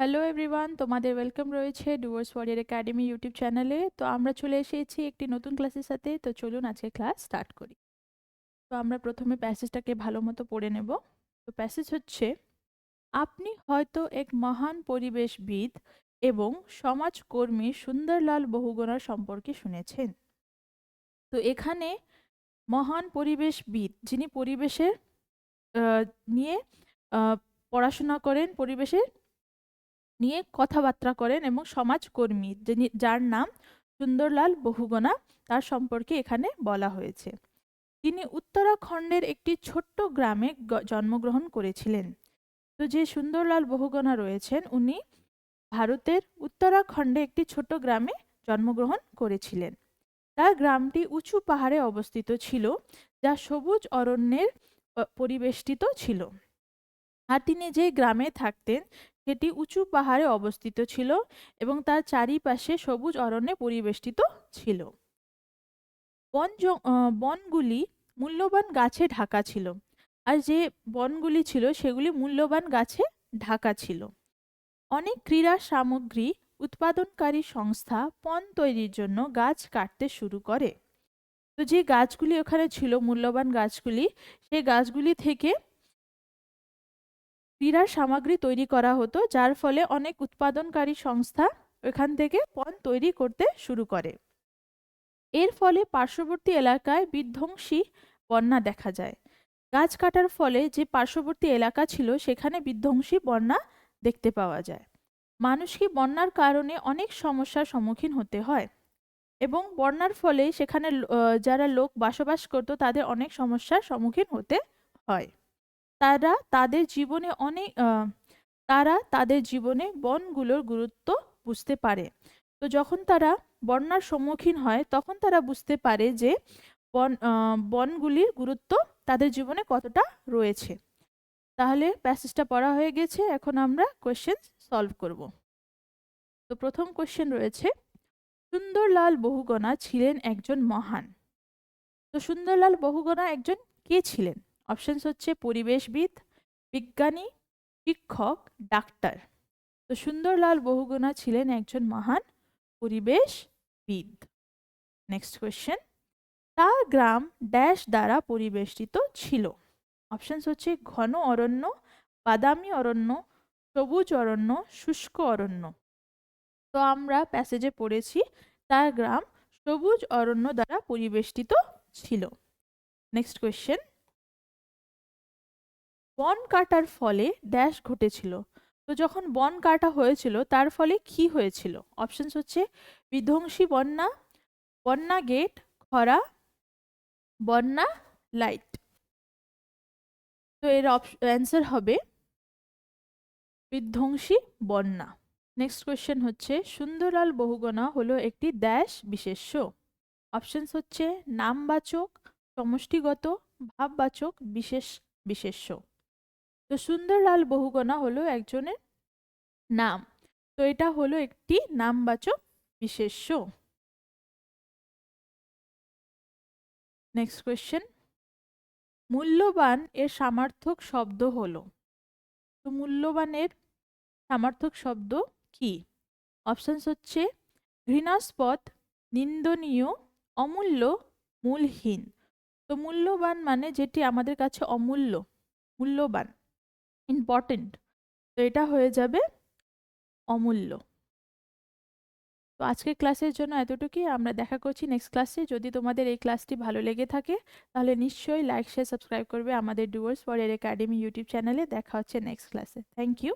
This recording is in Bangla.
হ্যালো এভরিওয়ান তোমাদের ওয়েলকাম রয়েছে ডুয়ার্স ওয়ারিয়ার একাডেমি ইউটিউব চ্যানেলে তো আমরা চলে এসেছি একটি নতুন ক্লাসের সাথে। তো চলুন আজকে ক্লাস স্টার্ট করি। তো আমরা প্রথমে প্যাসেজটাকে ভালো মতো পড়ে নেব। তো প্যাসেজ হচ্ছে, আপনি হয়তো এক মহান পরিবেশবিদ এবং সমাজকর্মী সুন্দরলাল বহুগুণার সম্পর্কে শুনেছেন। তো এখানে মহান পরিবেশবিদ যিনি পরিবেশের নিয়ে পড়াশোনা করেন, পরিবেশের নিয়ে কথাবার্তা করেন এবং সমাজকর্মী, যিনি, যার নাম সুন্দরলাল বহুগুণা, তার সম্পর্কে এখানে বলা হয়েছে। তিনি উত্তরাখণ্ডের একটি ছোট্ট গ্রামে জন্মগ্রহণ করেছিলেন। তো যে সুন্দরলাল বহুগুণা রয়েছেন, উনি ভারতের উত্তরাখণ্ডে একটি ছোট গ্রামে জন্মগ্রহণ করেছিলেন। তার গ্রামটি উঁচু পাহাড়ে অবস্থিত ছিল, যা সবুজ অরণ্যের পরিবেষ্টিত ছিল। আর তিনি যে গ্রামে থাকতেন সেটি উঁচু পাহাড়ে অবস্থিত ছিল এবং তার চারিপাশে সবুজ অরণ্যে পরিবেষ্টিত ছিল। বন বনগুলি মূল্যবান গাছে ঢাকা ছিল। আর যে বনগুলি ছিল সেগুলি মূল্যবান গাছে ঢাকা ছিল। অনেক ক্রীড়া সামগ্রী উৎপাদনকারী সংস্থা পণ তৈরির জন্য গাছ কাটতে শুরু করে। তো যে গাছগুলি ওখানে ছিল, মূল্যবান গাছগুলি সেই গাছগুলি থেকে ক্রীড়ার সামগ্রী তৈরি করা হতো, যার ফলে অনেক উৎপাদনকারী সংস্থা এখান থেকে পণ তৈরি করতে শুরু করে। এর ফলে পার্শ্ববর্তী এলাকায় বিধ্বংসী বন্যা দেখা যায়। গাছ কাটার ফলে যে পার্শ্ববর্তী এলাকা ছিল, সেখানে বিধ্বংসী বন্যা দেখতে পাওয়া যায়। মানুষকে বন্যার কারণে অনেক সমস্যার সম্মুখীন হতে হয়? এবং বন্যার ফলে সেখানে যারা লোক বসবাস করতো, তাদের অনেক সমস্যার সম্মুখীন হতে হয়। তারা তাদের জীবনে অনেক তারা তাদের জীবনে বনগুলোর গুরুত্ব বুঝতে পারে। তো যখন তারা বন্যার সম্মুখীন হয়, তখন তারা বুঝতে পারে যে বন বনগুলির গুরুত্ব তাদের জীবনে কতটা রয়েছে। তাহলে প্যাসেজটা পড়া হয়ে গেছে। এখন আমরা কোয়েশ্চেন সলভ করব। তো প্রথম কোয়েশ্চেন রয়েছে, সুন্দরলাল বহুগণা ছিলেন একজন মহান। তো সুন্দরলাল বহুগণা একজন কে ছিলেন? অপশনস হচ্ছে পরিবেশবিদ, বিজ্ঞানী, শিক্ষক, ডাক্তার। তো সুন্দরলাল বহুগুণা ছিলেন একজন মহান পরিবেশবিদ। নেক্সট কোয়েশ্চেন তার গ্রাম ড্যাশ দ্বারা পরিবেষ্টিত ছিল। অপশানস হচ্ছে ঘন অরণ্য, বাদামি অরণ্য, সবুজ অরণ্য, শুষ্ক অরণ্য। তো আমরা প্যাসেজে পড়েছি, তার গ্রাম সবুজ অরণ্য দ্বারা পরিবেষ্টিত ছিল। নেক্সট কোয়েশ্চেন বন কাটার ফলে ড্যাশ ঘটেছিল। তো যখন বন কাটা হয়েছিল, তার ফলে কি হয়েছিল? অপশনস হচ্ছে বিধ্বংসী বন্যা বন্যা গেট, খরা, বন্যা লাইট। তো এর অ্যান্সার হবে বিধ্বংসী বন্যা। নেক্সট কোয়েশ্চেন হচ্ছে, সুন্দরলাল বহুগণা হলো একটি ড্যাশ বিশেষ্য। অপশনস হচ্ছে নামবাচক, সমষ্টিগত, ভাববাচক, বিশেষ বিশেষ্য। তো সুন্দরলাল বহুগণা হলো একজনের নাম। তো এটা হলো একটি নামবাচক বিশেষ্য। নেক্সট কোয়েশ্চেন মূল্যবান এর সামার্থক শব্দ হলো। তো মূল্যবানের সামার্থক শব্দ কি? অপশানস হচ্ছে ঘৃণাস্পদ, নিন্দনীয়, অমূল্য, মূলহীন। তো মূল্যবান মানে যেটি আমাদের কাছে অমূল্য, মূল্যবান। ইম্পর্টেন্ট তো এটা হয়ে যাবে অমূল্য। তো আজকের ক্লাসের জন্য এতটুকুই। আমরা দেখা করছি নেক্সট ক্লাসে যদি তোমাদের এই ক্লাসটি ভালো লেগে থাকে, তাহলে নিশ্চয়ই লাইক শেয়ার সাবস্ক্রাইব করবে আমাদের ডুয়ার্স ফর এর একাডেমি ইউটিউব চ্যানেলে দেখা হচ্ছে নেক্সট ক্লাসে থ্যাংক ইউ